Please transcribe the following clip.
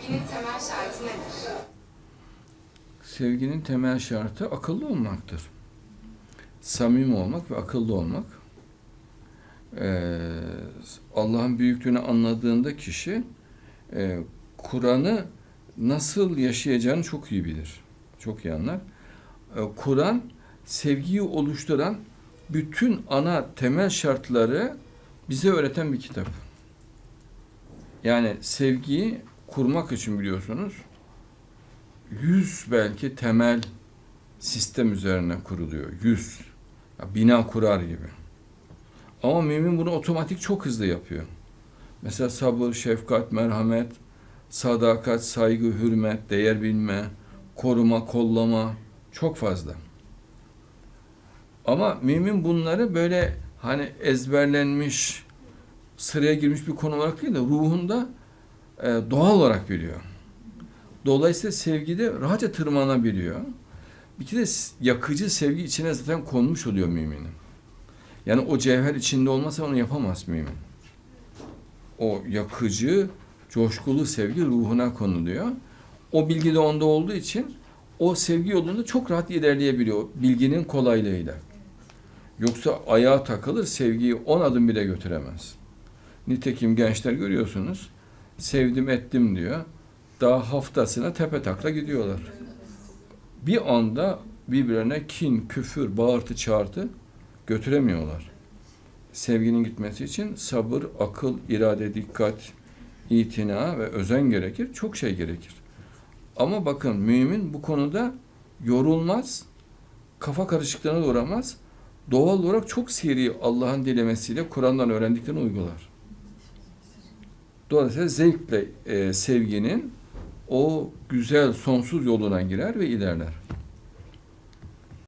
Sevginin temel şartı nedir? Sevginin temel şartı akıllı olmaktır. Samimi olmak ve akıllı olmak. Ee, Allah'ın büyüklüğünü anladığında kişi e, Kur'an'ı nasıl yaşayacağını çok iyi bilir. Çok iyi anlar. Ee, Kur'an sevgiyi oluşturan bütün ana temel şartları bize öğreten bir kitap. Yani sevgiyi kurmak için biliyorsunuz yüz belki temel sistem üzerine kuruluyor. Yüz. Bina kurar gibi. Ama mümin bunu otomatik çok hızlı yapıyor. Mesela sabır, şefkat, merhamet, sadakat, saygı, hürmet, değer bilme, koruma, kollama çok fazla. Ama mümin bunları böyle hani ezberlenmiş, sıraya girmiş bir konu olarak değil de ruhunda doğal olarak biliyor. Dolayısıyla sevgide rahatça tırmanabiliyor. Bir kere yakıcı sevgi içine zaten konmuş oluyor müminin. Yani o cevher içinde olmasa onu yapamaz mümin. O yakıcı, coşkulu sevgi ruhuna konuluyor. O bilgi de onda olduğu için o sevgi yolunda çok rahat ilerleyebiliyor bilginin kolaylığıyla. Yoksa ayağa takılır sevgiyi on adım bile götüremez. Nitekim gençler görüyorsunuz sevdim ettim diyor. Daha haftasına tepe takla gidiyorlar. Bir anda birbirine kin, küfür, bağırtı, çağırtı götüremiyorlar. Sevginin gitmesi için sabır, akıl, irade, dikkat, itina ve özen gerekir. Çok şey gerekir. Ama bakın mümin bu konuda yorulmaz, kafa karışıklığına uğramaz. Doğal olarak çok seri Allah'ın dilemesiyle Kur'an'dan öğrendiklerini uygular. Dolayısıyla zevkle e, sevginin o güzel sonsuz yoluna girer ve ilerler.